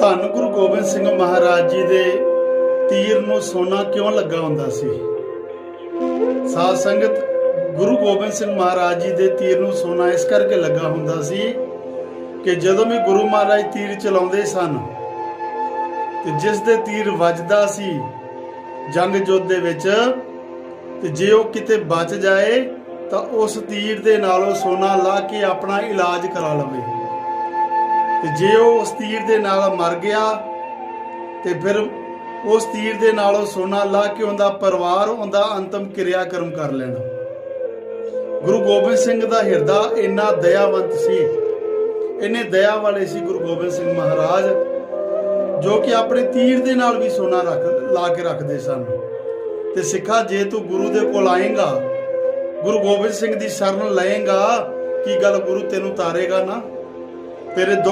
ਧੰਨ ਗੁਰੂ ਗੋਬਿੰਦ ਸਿੰਘ ਮਹਾਰਾਜ ਜੀ ਦੇ ਤੀਰ ਨੂੰ ਸੋਨਾ ਕਿਉਂ ਲੱਗਾ ਹੁੰਦਾ ਸੀ? ਸਾਧ ਸੰਗਤ ਗੁਰੂ ਗੋਬਿੰਦ ਸਿੰਘ ਮਹਾਰਾਜ ਜੀ ਦੇ ਤੀਰ ਨੂੰ ਸੋਨਾ ਇਸ ਕਰਕੇ ਲੱਗਾ ਹੁੰਦਾ ਸੀ ਕਿ ਜਦੋਂ ਵੀ ਗੁਰੂ ਮਹਾਰਾਜ ਤੀਰ ਚਲਾਉਂਦੇ ਸਨ ਤੇ ਜਿਸ ਦੇ ਤੀਰ ਵੱਜਦਾ ਸੀ ਜੰਗ ਜੋਧ ਦੇ ਵਿੱਚ, ਤੇ ਜੇ ਉਹ ਕਿਤੇ ਬਚ ਜਾਏ ਤਾਂ ਉਸ ਤੀਰ ਦੇ ਨਾਲ ਉਹ ਸੋਨਾ ਲਾ ਕੇ ਆਪਣਾ ਇਲਾਜ ਕਰਾ ਲਵੇ। ਤੇ ਜੇ ਉਹ ਉਸ ਤੀਰ ਦੇ ਨਾਲ ਮਰ ਗਿਆ, ਤੇ ਫਿਰ ਉਸ ਤੀਰ ਦੇ ਨਾਲ ਉਹ ਸੋਨਾ ਲਾ ਕੇ ਉਹਦਾ ਪਰਿਵਾਰ, ਉਹਦਾ ਅੰਤਮ ਕਿਰਿਆ ਕਰਮ ਕਰ ਲੈਣਾ ਗੁਰੂ ਗੋਬਿੰਦ ਸਿੰਘ ਦਾ ਹਿਰਦਾ ਇੰਨਾ ਦਇਆਵੰਤ ਸੀ। ਇੰਨੇ ਦਇਆ ਵਾਲੇ ਸੀ ਗੁਰੂ ਗੋਬਿੰਦ ਸਿੰਘ ਮਹਾਰਾਜ, ਜੋ ਕਿ ਆਪਣੇ ਤੀਰ ਦੇ ਨਾਲ ਵੀ ਸੋਨਾ ਰੱਖ, ਲਾ ਕੇ ਰੱਖਦੇ ਸਨ। ਤੇ ਸਿੱਖਾ, ਜੇ ਤੂੰ ਗੁਰੂ ਦੇ ਕੋਲ ਆਏਗਾ, ਗੁਰੂ ਗੋਬਿੰਦ ਸਿੰਘ ਦੀ ਸ਼ਰਨ ਲਏਗਾ, ਕੀ ਗੱਲ ਗੁਰੂ ਤੈਨੂੰ ਤਾਰੇਗਾ ਨਾ? ਤੇਰੇ ਦੁੱਖ